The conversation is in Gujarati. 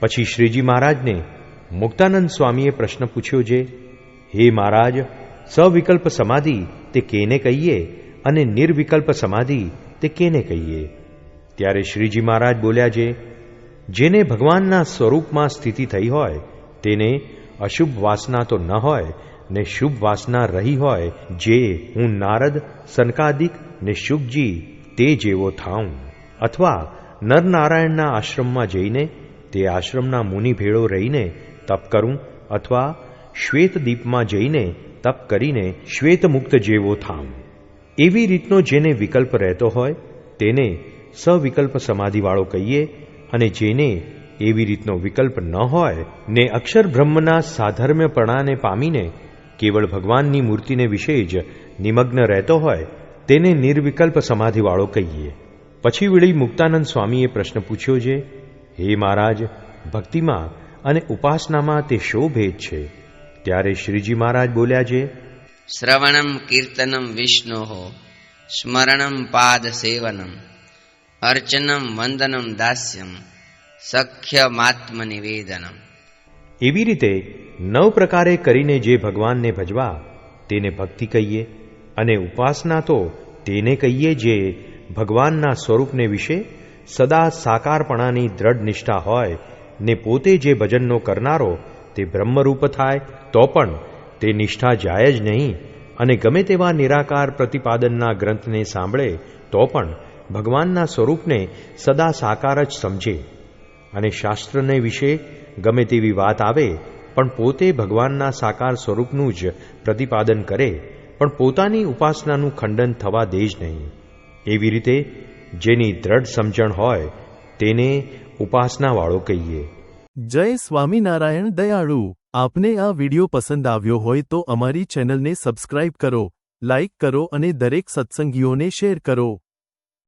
પછી શ્રીજી મહારાજને મુક્તાનંદ સ્વામીએ પ્રશ્ન પૂછ્યો છે હે મહારાજ, સવિકલ્પ સમાધિ તે કેને કહીએ અને નિર્વિકલ્પ સમાધિ તે કેને કહીએ? ત્યારે શ્રીજી મહારાજ બોલ્યા છે જેને ભગવાનના સ્વરૂપમાં સ્થિતિ થઈ હોય, તેને અશુભ વાસના તો ન હોય, ને શુભ વાસના રહી હોય, જે હું નારદ, સનકાદિક, ને શુભજી, તે જેવો થાઉં. અથવા નરનારાયણના આશ્રમમાં જઈને તે આશ્રમના મુનિ ભેળો રહીને તપ કરું અથવા શ્વેતદીપમાં જઈને તપ કરીને શ્વેતમુક્ત જેવો થામ એવી રીતનો જેને વિકલ્પ રહેતો હોય, તેને સવિકલ્પ સમાધિવાળો કહીએ અને જેને એવી રીતનો વિકલ્પ ન હોય, ને અક્ષર બ્રહ્મના સાધર્મ્યપણાને પામીને કેવળ ભગવાનની મૂર્તિને વિશે જ નિમગ્ન રહેતો હોય, તેને નિર્વિકલ્પ સમાધિવાળો કહીએ. પછી વળી મુક્તાનંદ સ્વામીએ પ્રશ્ન પૂછ્યો છે હે મહારાજ ભક્તિમાં અને ઉપાસનામાં તે શો ભેદ છે? ત્યારે શ્રીજી મહારાજ બોલ્યા છે શ્રવણમ કીર્તનમ વિષ્ણુ સ્મરણમ પાદ સેવનમ અર્ચનમ વંદનમ દાસ્યમ સખ્ય માત્મ નિવેદનમ. એવી રીતે નવ પ્રકારે કરીને જે ભગવાનને ભજવા તેને ભક્તિ કહીએ અને ઉપાસના તો તેને કહીએ જે ભગવાનના સ્વરૂપને વિશે સદા સાકારપણાની દ્રઢ નિષ્ઠા હોય, ને પોતે જે ભજનનો કરનારો તે બ્રહ્મરૂપ થાય, તો પણ તે નિષ્ઠા જાય જ નહીં. અને ગમે તેવા નિરાકાર પ્રતિપાદનના ગ્રંથને સાંભળે, તો પણ ભગવાનના સ્વરૂપને સદા સાકાર જ સમજે. અને શાસ્ત્રને વિશે ગમે તેવી વાત આવે, પણ પોતે ભગવાનના સાકાર સ્વરૂપનું જ પ્રતિપાદન કરે, પણ પોતાની ઉપાસનાનું ખંડન થવા દે જ નહીં. એવી રીતે જેની દ્રઢ સમજણ હોય, તેને ઉપાસનાવાળો કહીએ. જય સ્વામિનારાયણ દયાળુ. આપને આ વિડિયો પસંદ આવ્યો હોય તો અમારી ચેનલને સબસ્ક્રાઇબ કરો, લાઇક કરો અને દરેક સત્સંગીઓને શેર કરો.